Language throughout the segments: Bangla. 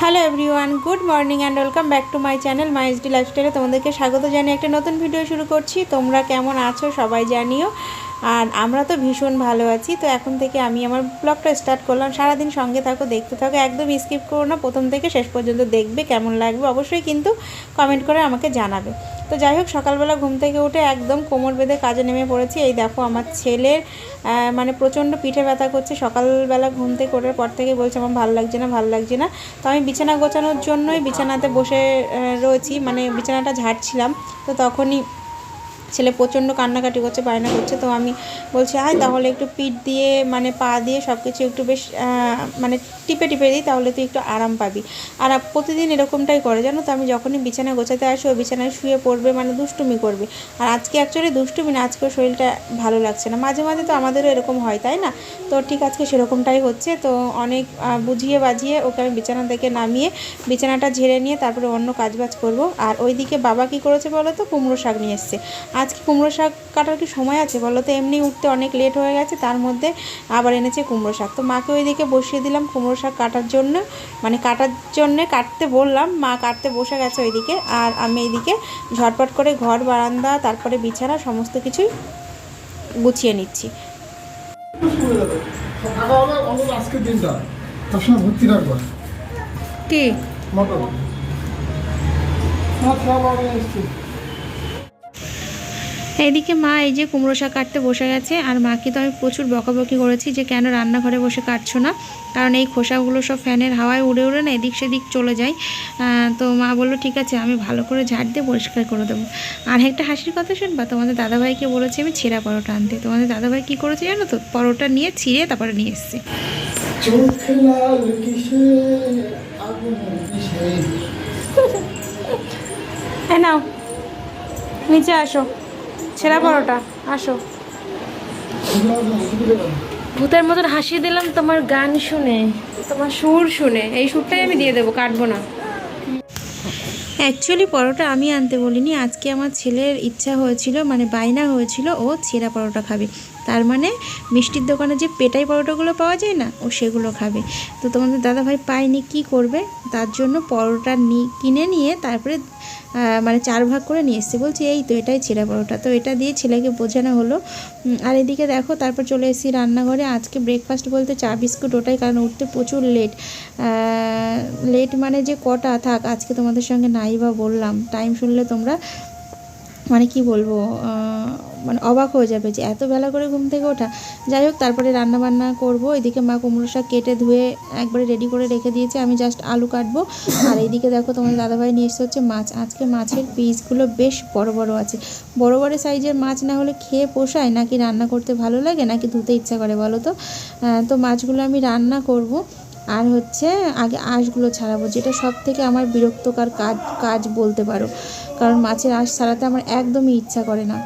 Hello everyone good morning and welcome back to my channel my SD লাইফস্টাইলে তোমাদেরকে স্বাগত জানিয়ে একটা নতুন ভিডিও শুরু করছি। তোমরা কেমন আছো? সবাই জানিও। আর আমরা তো ভীষণ ভালো আছি, তো এখন থেকে আমি আমার ব্লগটা স্টার্ট করলাম। সারাদিন সঙ্গে থাকো, দেখতে থাকো, একদম স্কিপ করো না, প্রথম থেকে শেষ পর্যন্ত দেখবে কেমন লাগবে। অবশ্যই কিন্তু কমেন্ট করে আমাকে জানাবে। তো যাই হোক, সকালবেলা ঘুম থেকে উঠে একদম কোমর বেঁধে কাজে নেমে পড়েছি। এই দেখো, আমার ছেলের মানে প্রচণ্ড পিঠে ব্যথা করছে। সকালবেলা ঘুম থেকে ওঠার পর থেকে বলছে, আমার ভালো লাগছে না, ভালো লাগছে না। তো আমি বিছানা গোছানোর জন্যই বিছানাতে বসে রয়েছি। মানে বিছানাটা ঝাড়ছিলাম। তো তখনই ছেলে প্রচণ্ড কান্নাকাটি করছে, বায়না করছে, তো আমি বলছি, আয় তাহলে একটু পিঠ দিয়ে মানে পা দিয়ে সব কিছু একটু বেশ মানে টিপে টিপে দিই, তাহলে তুই একটু আরাম পাবি। আর প্রতিদিন এরকমটাই করে, জানো তো, আমি যখনই বিছানা গোছাতে আসি ও বিছানায় শুয়ে পড়বে মানে দুষ্টুমি করবে। আর আজকে অ্যাকচুয়ালি দুষ্টুমি না আজকে শরীরটা ভালো লাগছে না। মাঝে মাঝে তো আমাদেরও এরকম হয়, তাই না? তো ঠিক আজকে সেরকমটাই হচ্ছে, তো অনেক বুঝিয়ে বাজিয়ে ওকে আমি বিছানা থেকে নামিয়ে বিছানাটা ঝেড়ে নিয়ে তারপরে অন্য কাজবাজ করব। আর ওইদিকে বাবা কি করেছে বলো তো? কুমড়ো শাক নিয়ে এসছে। আজকে কুমড়ো শাক কাটার কি সময় আছে? বলো তো এমনি উঠতে অনেক লেট হয়ে গেছে তার মধ্যে আবার এনেছে কুমড়ো শাক। তো মাকে ওইদিকে বসিয়ে দিলাম কুমড়ো শাক কাটার জন্য। মানে কাটার জন্য কাটতে বললাম মা কাটতে বসে গেছে ওইদিকে। আর আমি এইদিকে ঝটপট করে ঘর বারান্দা তারপরে বিছানা সমস্ত কিছুই গুছিয়ে নিচ্ছি। টাকা এইদিকে মা এই যে কুমড়ো শাক কাটতে বসে গেছে আর মাকে তো আমি প্রচুর বকাবকি করেছি যে কেন রান্নাঘরে বসে কাটছো না? কারণ এই খোসাগুলো সব ফ্যানের হাওয়ায় উড়ে উড়ে না এদিক সেদিক চলে যায়। তো মা বলল ঠিক আছে আমি ভালো করে ঝাড় দিয়ে পরিষ্কার করে দেবো। আর একটা হাসির কথা শুনবা তোমাদের দাদাভাইকে বলেছি আমি ছেঁড়া পরোটা আনতে। তোমাদের দাদাভাই কী করেছে জানো তো? পরোটা নিয়ে ছিঁড়ে তারপরে নিয়ে এসছে। হ্যাঁ নাও নিচে আসো। ছেঁড়া পরোটা আসো। ভূতের মতন হাসিয়ে দিলাম তোমার গান শুনে। তোমার সুর শুনে এই সুরটাই আমি দিয়ে দেবো কাটবো না। অ্যাকচুয়ালি পরোটা আমি আনতে বলিনি। আজকে আমার ছেলের ইচ্ছা হয়েছিল মানে বায়না হয়েছিল, ও ছেঁড়া পরোটা খাবে। তার মানে মিষ্টির দোকানে যে পেটাই পরোটাগুলো পাওয়া যায় না, ও সেগুলো খাবে। তো তোমাদের দাদাভাই পায়নি, কি করবে? তার জন্য পরোটা নি, কিনে নিয়ে তারপরে মানে চার ভাগ করে নিয়ে এসছে। বলছে, এই তো এটাই ছেঁড়া পরোটা। তো এটা দিয়ে ছেলেকে বোঝানো হলো আর এদিকে দেখো, তারপর চলে এসেছি রান্নাঘরে। আজকে ব্রেকফাস্ট বলতে চা, বিস্কুট ওটাই, কারণ উঠতে প্রচুর লেট লেট মানে যে কটা থাক, আজকে তোমাদের সঙ্গে নাই বা বললাম। টাইম শুনলে তোমরা মানে কি বলব মানে অবাক হয়ে যাবে যে এত বেলা করে ঘুম থেকে ওঠা। যাই হোক, তারপরে রান্না বান্না করব। এদিকে মা কুমড়ো শাক কেটে ধুয়ে একবারে রেডি করে রেখে দিয়েছে। আমি জাস্ট আলু কাটবো। আর এইদিকে দেখো তোমার দাদাভাই নিয়ে এসে হচ্ছে মাছ। আজকে মাছের পিসগুলো বেশ বড় বড় আছে। বড় বড় সাইজের মাছ না হলে খেয়ে পোষায়? নাকি রান্না করতে ভালো লাগে? নাকি ধুতে ইচ্ছা করে বলো তো? তো মাছগুলো আমি রান্না করব। আর হচ্ছে আগে আঁশগুলো ছাড়াবো, যেটা সব থেকে আমার বিরক্তকর কাজ কাজ বলতে পারো। কারণ মাছের আঁশ ছাড়াতে আমার একদমই ইচ্ছা করে না।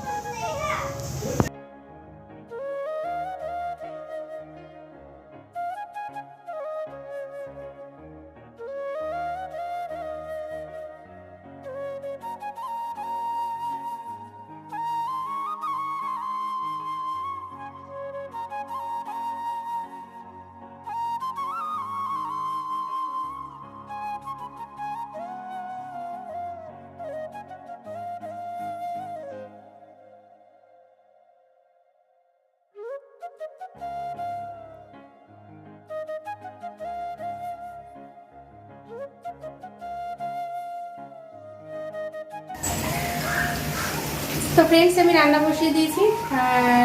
তো ফ্রেন্ডস আমি রান্না বসিয়ে দিয়েছি।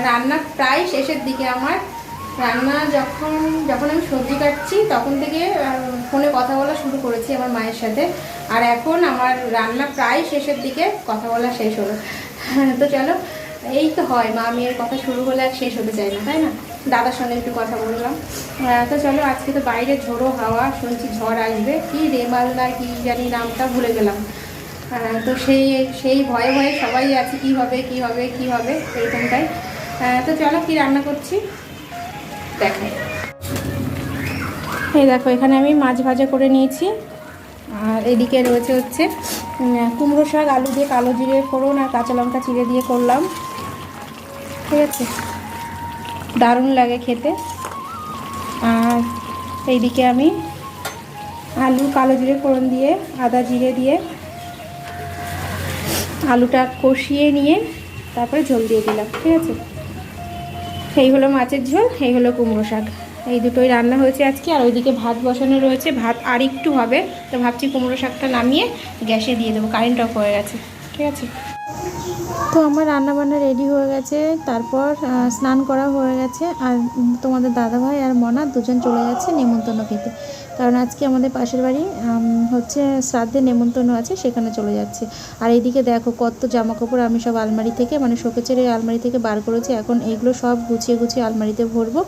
রান্না প্রায় শেষের দিকে আমার। রান্না যখন যখন আমি সবজি কাটছি, তখন থেকে ফোনে কথা বলা শুরু করেছি আমার মায়ের সাথে। আর এখন আমার রান্না প্রায় শেষের দিকে কথা বলা শেষ হলো। তো চলো, এই তো হয়, মা মেয়ের কথা শুরু হলে আর শেষ হতে চায় না, তাই না? দাদার সঙ্গে একটু কথা বললাম। তো চলো, আজকে তো বাইরে ঝোড়ো হাওয়া, শুনছি ঝড় আসবে। কি রেমাল না কি জানি নামটা ভুলে গেলাম। তো সেই সেই ভয়ে ভয়ে সবাই আছে কি হবে কি হবে কি হবে এরকমটাই। আহ, তো চলো কি রান্না করছি? দেখো। এই দেখো এখানে আমি মাছ ভাজা করে নিয়েছি। আর এদিকে রয়েছে হচ্ছে কুমড়ো শাক আলু দিয়ে কালো জিরে ফোড়ন আর কাঁচা লঙ্কা চিড়ে দিয়ে করলাম। ঠিক আছে? দারুণ লাগে খেতে। আর এইদিকে আমি আলু কালো জিরে ফোড়ন দিয়ে আদা জিরে দিয়ে আলুটা কষিয়ে নিয়ে তারপরে ঝোল দিয়ে দিলাম, ঠিক আছে? এই হলো মাছের ঝোল, এই হলো কুমড়ো শাক। এই দুটোই রান্না হয়েছে আজকে, আর ওইদিকে ভাত বসানো রয়েছে। ভাত আর একটু হবে, তো ভাবছি কুমড়ো শাকটা নামিয়ে গ্যাসে দিয়ে দেবো কারেন্ট অফ হয়ে গেছে, ঠিক আছে? তো আমার রান্না বান্না রেডি হয়ে গেছে, তারপর স্নান করা হয়ে গেছে, আর তোমাদের দাদাভাই আর মনা দুজন চলে যাচ্ছে নেমন্তন্ন খেতে। কারণ আজকে আমাদের পাশের বাড়ি হচ্ছে শ্রাদ্ধের নেমন্তন্ন আছে, সেখানে চলে যাচ্ছে। আর এইদিকে দেখো কত জামা কাপড় আমি সব আলমারি থেকে মানে শোকেচের আলমারি থেকে বার করেছি, এখন এইগুলো সব গুছিয়ে গুছিয়ে আলমারিতে ভরবো,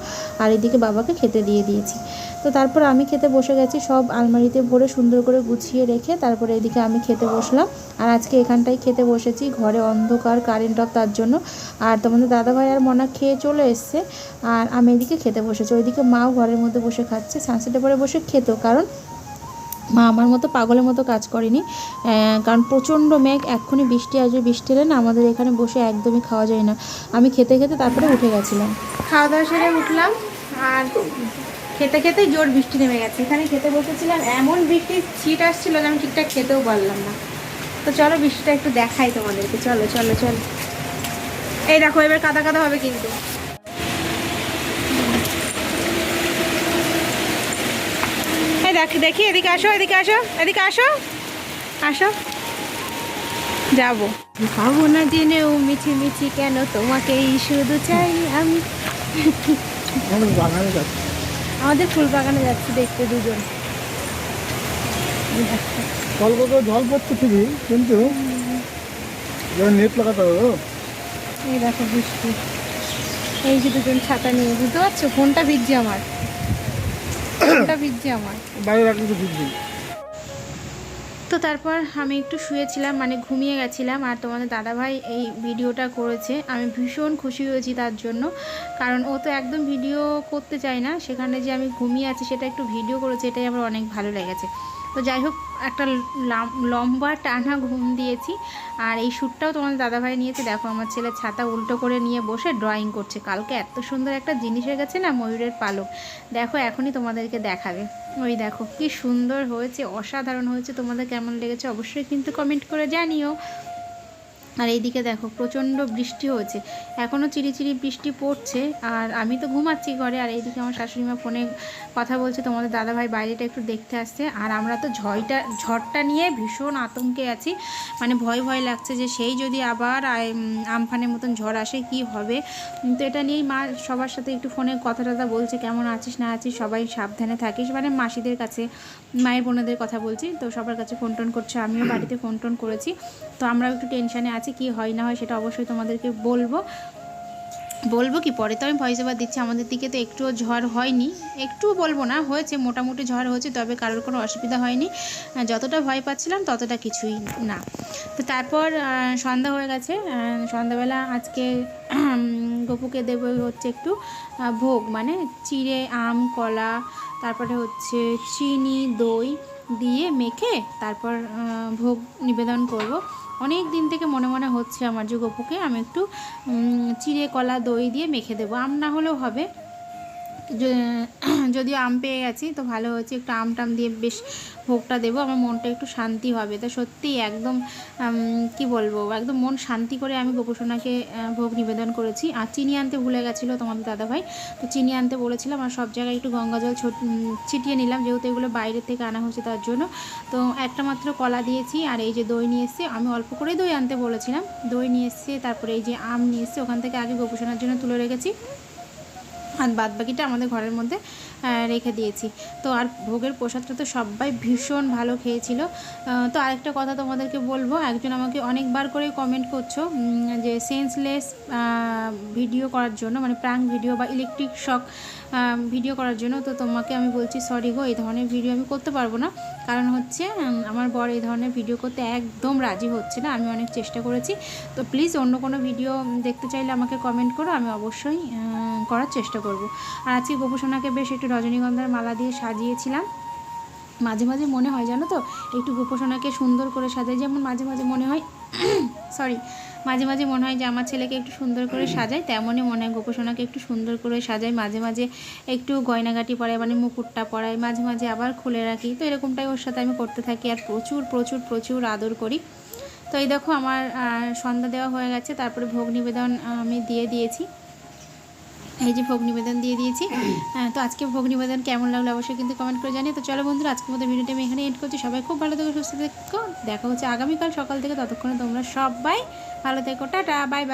আর এদিকে বাবাকে খেতে দিয়ে দিয়েছি। তো তারপর আমি খেতে বসে গেছি, সব আলমারিতে ভরে সুন্দর করে গুছিয়ে রেখে তারপরে এদিকে আমি খেতে বসলাম। আর আজকে এখানটাই খেতে বসেছি, ঘরে অন্ধকার কারেন্ট অফ তার জন্য। আর তোমাদের দাদাভাই আর মনা খেয়ে চলে এসছে, আর আমি এদিকে খেতে বসেছি। ওইদিকে মাও ঘরের মধ্যে বসে খাচ্ছে সানসেটের পরে বসে খেতো, কারণ মা আমার মতো পাগলের মতো কাজ করেনি। কারণ প্রচণ্ড মেঘ, এক্ষুনি বৃষ্টি আসবে, বৃষ্টি এলে না আমাদের এখানে বসে একদমই খাওয়া যায় না। আমি খেতে খেতে তারপরে উঠে গেছিলাম। খাওয়া দাওয়া সেরে উঠলাম, আর খেতে খেতে জোর বৃষ্টি নেমে গেছে। এখানে খেতে বসেছিলাম, এমন বৃষ্টির ছিট আসছিল যে আমি ঠিকঠাক খেতেও পারলাম না। তো চলো বৃষ্টিটা একটু দেখাই তোমাদেরকে। চলো চলো চলো। এই দেখো, এবার কাদা কাদা হবে কিন্তু। দেখ, দেখি, এদিকে আসো এদিকে আসো এদিকে আসো আসো। যাব। খাব না জেনেও মিছি মিছি কেন তোমাকেই শুধু চাই আমি বাগানে যাচ্ছে। আমাদের ফুল বাগানে যাচ্ছে দেখতে দুজন। কত জল পড়ছে ঠিকই কিন্তু নেট লাগাতে হবে এই দেখো বৃষ্টি। এই যে দুজন ছাতা নিয়ে বুঝতে পারছ? ফোনটা ভিজছে আমার। ফোনটা ভিজছে আমার। বাইরে রাখলে তো বুঝবি তো তারপর আমি একটু শুয়েছিলাম মানে ঘুমিয়ে গেছিলাম। আর তোমাদের দাদাভাই এই ভিডিওটা করেছে। আমি ভীষণ খুশি হয়েছি তার জন্য। কারণ ও তো একদম ভিডিও করতে চায় না। সেখানে যে আমি ঘুমিয়ে আছি, সেটা একটু ভিডিও করেছে, এটাই আমার অনেক ভালো লেগেছে। তো যাই হোক, একটা লাম- লম্বা টানা ঘুম দিয়েছি। আর এই শ্যুটটাও তোমার দাদাভাই নিয়েছে। দেখো, আমার ছেলে ছাতা উল্টো করে নিয়ে বসে ড্রয়িং করছে। কালকে এত সুন্দর একটা জিনিস হয়ে গেছে না ময়ূরের পালক। দেখো, এখনই তোমাদেরকে দেখাবে। ওই দেখো, কি সুন্দর হয়েছে, অসাধারণ হয়েছে। তোমাদের কেমন লেগেছে অবশ্যই কিন্তু কমেন্ট করে জানিও। আর এইদিকে দেখো, প্রচণ্ড বৃষ্টি হয়েছে। এখনও চিরিচিরি বৃষ্টি পড়ছে, আর আমি তো ঘুমাচ্ছি ঘরে, আর এইদিকে আমার শাশুড়িমা ফোনে কথা বলছে, তোমাদের দাদাভাই বাইরেটা একটু দেখতে আসছে, আর আমরা তো ঝড়টা ঝড়টা নিয়ে ভীষণ আতঙ্কে আছি। মানে ভয় ভয় লাগছে যে সেই যদি আবার আমফানের মতন ঝড় আসে, কি হবে? তো এটা নিয়েই মা সবার সাথে একটু ফোনে কথা টথা বলছে, কেমন আছিস, না আছিস, সবাই সাবধানে থাকিস। মানে মাসিদের কাছে, মায়ের বোনদের কথা বলছি, তো সবার কাছে ফোন টোন করছে, আমিও বাড়িতে ফোন টোন করেছি। তো আমরাও একটু টেনশানে আছি। কি হয় না হয় সেটা অবশ্যই তোমাদেরকে বলব। বলব কি, পরে তো আমি ভয়েস ওভার দিচ্ছি, আমাদের দিকে তো একটুও ঝড় হয়নি। একটুও বলব না, হয়েছে, মোটামুটি ঝড় হয়েছে, তবে কারোর কোনো অসুবিধা হয়নি। যতটা ভয় পাচ্ছিলাম, ততটা কিছুই না। তো তারপর সন্ধ্যা হয়ে গেছে সন্ধ্যাবেলা আজকে গপুকে দেবো হচ্ছে একটু ভোগ মানে চিড়ে, আম, কলা, তারপরে হচ্ছে চিনি, দই দিয়ে মেখে তারপর ভোগ নিবেদন করব। অনেক দিন থেকে মনে মনে হচ্ছে আমার যে আমি একটু চিড়ে কলা দই দিয়ে মেখে দেবো। আম না হলেও হবে। য- যদিও আম পেয়ে গেছি, তো ভালো হয়েছে। একটু আম টাম দিয়ে বেশ ভোগটা দেবো, আমার মনটা একটু শান্তি হবে। তো সত্যি একদম কি বলব, একদম মন শান্তি করে আমি গোপসোনাকে ভোগ নিবেদন করেছি। আর চিনি আনতে ভুলে গেছিল তোমাদের দাদাভাই, তো চিনি আনতে বলেছিলাম আর সব জায়গায় একটু গঙ্গা জল ছোট ছিটিয়ে নিলাম, যেহেতু এগুলো বাইরে থেকে আনা হয়েছে তার জন্য। তো একটা মাত্র কলা দিয়েছি, আর এই যে দই নিয়ে এসেছি, আমি অল্প করেই দই আনতে বলেছিলাম। দই নিয়ে এসেছি, তারপরে এই যে আম নিয়ে এসেছি, ওখান থেকে আগে গোপসোনার জন্য তুলে রেখেছি। আর বাদ বাকিটা আমাদের ঘরের মধ্যে রেখে দিয়েছি। তো আর ভোগের প্রসাদটা তো সবাই ভীষণ ভালো খেয়েছিল। তো আরেকটা কথা তোমাদেরকে বলব, একজন আমাকে অনেকবার করে কমেন্ট করছ যে সেন্সলেস ভিডিও করার জন্য মানে প্রাঙ্ক ভিডিও বা ইলেকট্রিক শক ভিডিও করার জন্য। তো তোমাকে আমি বলছি সরি গো, এই ধরনের ভিডিও আমি করতে পারব না। কারণ হচ্ছে আমার বর এই ধরনের ভিডিও করতে একদম রাজি হচ্ছে না। আমি অনেক চেষ্টা করেছি। তো প্লিজ অন্য কোনো ভিডিও দেখতে চাইলে আমাকে কমেন্ট করো। আমি অবশ্যই করার চেষ্টা করব। আর আজকে গোপসোনাকে বেশ একটু রজনীগন্ধার মালা দিয়ে সাজিয়েছিলাম। মাঝে মাঝে মনে হয়, জানো তো? একটু গোপসোনাকে সুন্দর করে সাজাই। যেমন মাঝে মাঝে মনে হয় সরি মাঝে মাঝে মনে হয় যে আমার ছেলেকে একটু সুন্দর করে সাজাই, তেমনই মনে হয় গোপসোনাকে একটু সুন্দর করে সাজাই, মাঝে মাঝে একটু গয়নাগাটি পরাই মানে মুকুটটা পরাই, মাঝে মাঝে আবার খুলে রাখি। তো এরকমটাই ওর সাথে আমি করতে থাকি আর প্রচুর প্রচুর প্রচুর আদর করি। তো এই দেখো আমার সন্ধ্যা দেওয়া হয়ে গেছে, তারপরে ভোগ নিবেদন আমি দিয়ে দিয়েছি। এই যে ভোগ নিবেদন দিয়ে দিয়েছি। তো আজকে ভোগ নিবেদন কেমন লাগল অবশ্যই কিন্তু কমেন্ট করে জানিয়ে তো চলো বন্ধুরা, আজকের মতো ভিডিওটা আমি এখানে এড করছি। সবাই খুব ভালো থেকো, সুস্থ থেকো। দেখা হচ্ছে আগামীকাল সকাল থেকে ততক্ষণে তোমরা সবাই ভালো থেকো। Tata bye bye